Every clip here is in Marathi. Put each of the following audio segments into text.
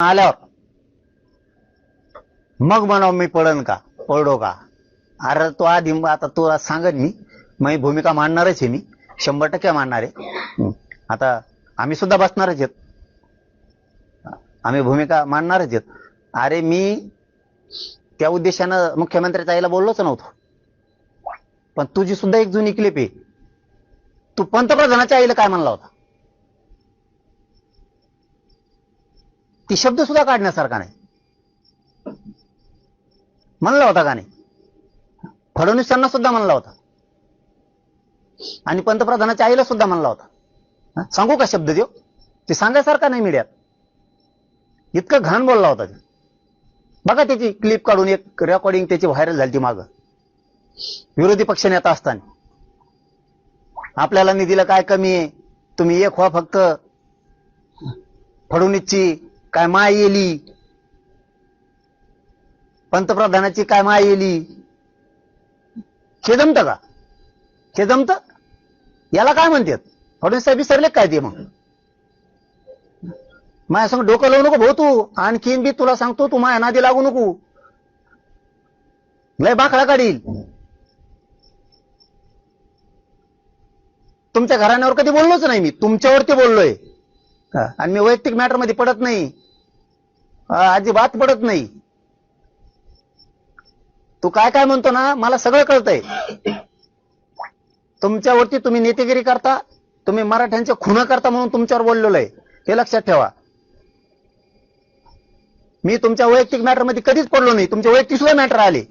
आल्यावर. मग म्हणाव मी पळन का? पळडो का? अरे तो आधी आता तो आज सांगत मी. मी भूमिका मांडणारच आहे मी. शंभर टक्के मांडणार आहे. आता आम्ही सुद्धा बसणारच आहेत. आम्ही भूमिका मांडणारच आहेत. अरे मी त्या उद्देशानं मुख्यमंत्र्याच्या आईला बोललोच नव्हतो. पण तुझी सुद्धा एक जुनी क्लिप आहे. तू पंतप्रधानाच्या आईला काय म्हणला होता? ती शब्द सुद्धा काढण्यासारखा नाही. म्हणला होता का नाही? फडणवीसांना सुद्धा म्हणला होता. आणि पंतप्रधानाच्या आईला सुद्धा म्हणला होता. सांगू का शब्द देव? ते सांगायसारखा नाही मीडियात. इतकं घाण बोलला होता ते. बघा त्याची क्लिप काढून एक रेकॉर्डिंग त्याची व्हायरल झाली ती माग. विरोधी पक्ष नेता असताना. आपल्याला निधीला काय कमी आहे? तुम्ही एक व्हा फक्त. फडणवीसची काय माय येली? पंतप्रधानाची काय माय येली? हे जमतं का? हे जमतं? याला काय म्हणतात? फडणवीस साहेब विसरले काय ते मग? माझ्या संग डोकं लावू नको भाऊ तू. आणखीन बी तुला सांगतो तू माझ्या नादी लागू नको. लय बाकडा काढील. तुमच्या घराण्यावर कधी बोललोच नाही मी. तुमच्यावरती बोललोय. आणि मी वैयक्तिक मॅटरमध्ये पडत नाही. अजिबात पडत नाही. तू काय काय म्हणतो ना मला सगळं कळतंय. तुमच्यावरती तुम्ही नेतेगिरी करता तुम्ही मराठ्यांच्या खुणा करता म्हणून तुमच्यावर बोललेलो आहे. हे लक्षात ठेवा. मी तुमच्या वैयक्तिक मॅटरमध्ये कधीच पडलो नाही. तुमचे वैयक्तिक सुद्धा मॅटर आले.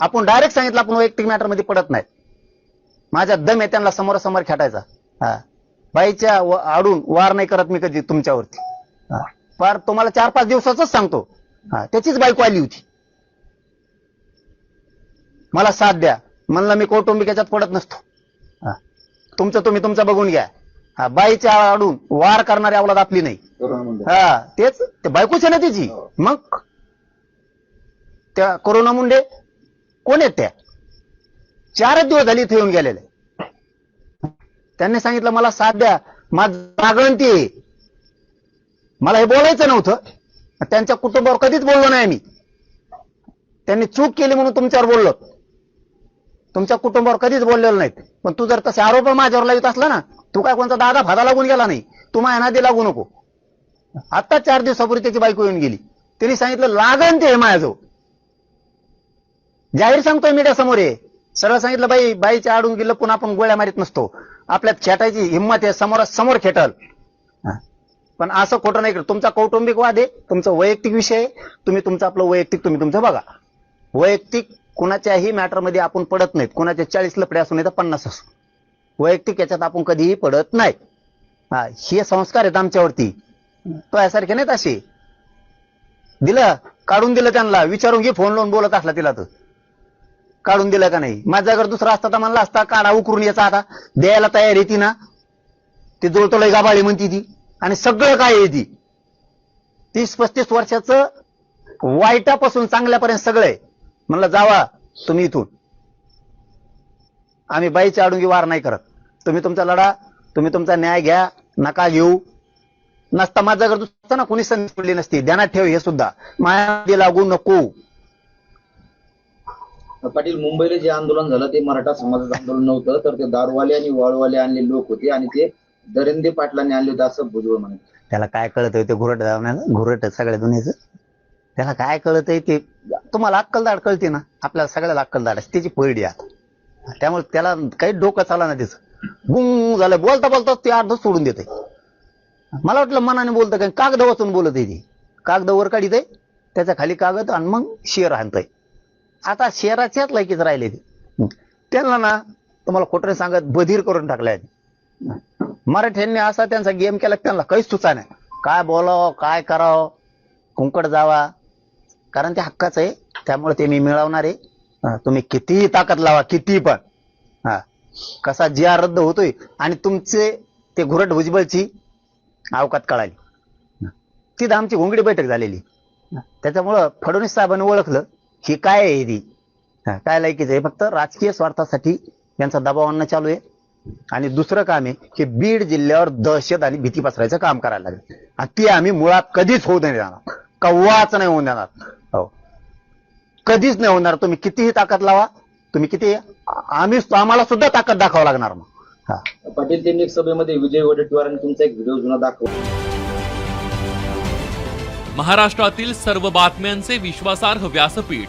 आपण डायरेक्ट सांगितलं आपण वैयक्तिक मॅटरमध्ये पडत नाही. माझ्या दम आहे त्यांना समोरासमोर खेटायचा. हा बाईच्या आडून वार नाही करत मी कधी तुमच्यावरती. हा. फार तुम्हाला चार पाच दिवसाच सांगतो. हा त्याचीच बायको आली होती. मला साथ द्या. म्हणलं मी कौटुंबिक याच्यात पडत नसतो. हा. तुमचं तुम्ही तुमचं बघून घ्या. हा बाईच्या आडून वार करणारी अवलाद आपली नाही. हा तेच ते बायकोच आहे ना तिची. मग? त्या कोरोना मुंडे कोण आहेत त्या? चारच दिवस झाली इथे येऊन गेलेले. त्यांनी सांगितलं मला साथ द्या. माझ आहे. मला हे बोलायचं नव्हतं. त्यांच्या कुटुंबावर कधीच बोललो नाही मी. त्यांनी चूक केली म्हणून तुमच्यावर बोललो. तुमच्या कुटुंबावर कधीच बोललेलो नाहीत. पण तू जर तसे आरोप माझ्यावर लावित असला ना तू काय कोणता दादा फादा लागून गेला नाही. तू माझ्या नादी लागू नको. आता चार दिवसापूर्वी त्याची बायको येऊन गेली. त्यांनी सांगितलं लागन ते माझ्याजवळ जाहीर सांगतोय मीडिया समोर आहे सरळ सांगितलं बाई बाईच्या आडून गेलं पण आपण गोळ्या मारीत नसतो. आपल्यात खेटायची हिंमत आहे समोर समोर खेटल. पण असं खोटं नाही करत तुमचा कौटुंबिक वाद आहे तुमचा वैयक्तिक विषय आहे तुम्ही तुमचं आपलं वैयक्तिक तुम्ही तुमचं बघा. वैयक्तिक कुणाच्याही मॅटरमध्ये आपण पडत नाहीत. कुणाच्या चाळीस लपडे असू नाही तर पन्नास असू. वैयक्तिक याच्यात आपण कधीही पडत नाही. हा हे संस्कार आहेत आमच्यावरती. तो यासारखे नाहीत असे. दिलं काढून दिलं त्यांना. विचारून घे फोन लावून बोलत असला तिला तर. काढून दिलं का नाही? माझा घर दुसरा असता तर म्हणला असता काढा उकरून याचा आता. द्यायला तयार येते ना. ते जुळतोलय गाबाळी म्हणती ती. आणि सगळं काय येदी ती? तीस पस्तीस वर्षाचं वाईटापासून चांगल्यापर्यंत सगळं आहे. म्हणलं जावा तुम्ही इथून. आम्ही बाईची अडुंगी वार नाही करत. तुम्ही तुमचा लढा तुम्ही तुमचा न्याय घ्या नका घेऊ. नसता माझा गरज ना कोणी संधी पडली नसती. ध्यानात ठेव हे सुद्धा. माया लागू नको. पाटील मुंबईला जे आंदोलन झालं ते मराठा समाजाचं आंदोलन नव्हतं तर ते दारूवाले आणि वाळूवाले आणले लोक होते आणि ते दरिंदे पाटलांनी आणले होते असं भुजबळ म्हणत त्याला काय कळत ते घुरट धावण्याचं घुरट सगळ्या दुनियेचं. त्याला काय कळत ते तुम्हाला अक्कलदाड कळते ना? आपल्याला सगळ्याला अक्कलदाड असते त्याची पहिडी आता. त्यामुळे त्याला काही डोकं चाला ना त्याचं. गुंग झालं. बोलता बोलता ते अर्ध सोडून देते मला वाटलं मनाने बोलतं काय कागद वाचून बोलत आहे ती. कागद वर काढित आहे त्याच्याखाली कागद आणि मग शेर आणतंय आता शेराच्याच लायकीच राहिले ते. त्यांना ना तुम्हाला खोटं सांगत बधीर करून टाकलाय. मराठ्यांनी असा त्यांचा गेम केला त्यांना काहीच सुचा नाही. काय बोलावं काय करावं कुंकड जावा. कारण ते हक्काचं आहे. त्यामुळे ते मी मिळवणार आहे. तुम्ही कितीही ताकद लावा कितीही पण. हा. कसा जी आर रद्द होतोय आणि तुमचे ते घुरट भुजबळची अवकात कळाली. तिथं आमची घोंगडी बैठक झालेली. त्याच्यामुळं फडणवीस साहेबांनी ओळखलं ही काय आहे ती. काय लायकीच आहे? फक्त राजकीय स्वार्थासाठी यांचा दबाव आणणं चालू आहे. आणि दुसरं काम आहे की बीड जिल्ह्यावर दहशत आणि भीती पसरायचं काम करायला लागले. आणि ती आम्ही मुळात कधीच होऊ नाही देणार. कव्वाच नाही होऊन देणार. हो. कधीच नाही होणार. तुम्ही कितीही ताकद लावा. तुम्ही किती आम्ही आम्हाला सुद्धा ताकद दाखवावं लागणार मग. हा. पाटील त्यांनी एक सभेमध्ये विजय वडेट्टीवारांनी तुमचा एक व्हिडिओ जुना दाखवला महाराष्ट्रातील सर्व बातम्यांचे विश्वासार्ह व्यासपीठ.